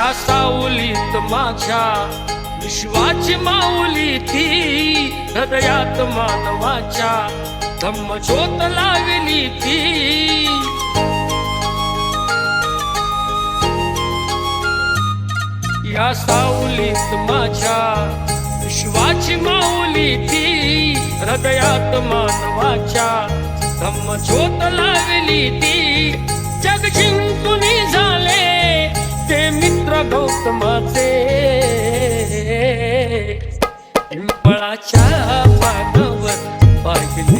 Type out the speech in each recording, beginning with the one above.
सावलीत माझ्या विश्वाची माऊली ती. हृदयात मानवाच्या धम्म ज्योत लावली ती. या सावलीत माझ्या विश्वाची माऊली ती. हृदयात मानवाच्या धम्म ज्योत लावली ती. जग जिंकून झाले पिंपळाच्या पानावर पाहिले.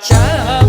child.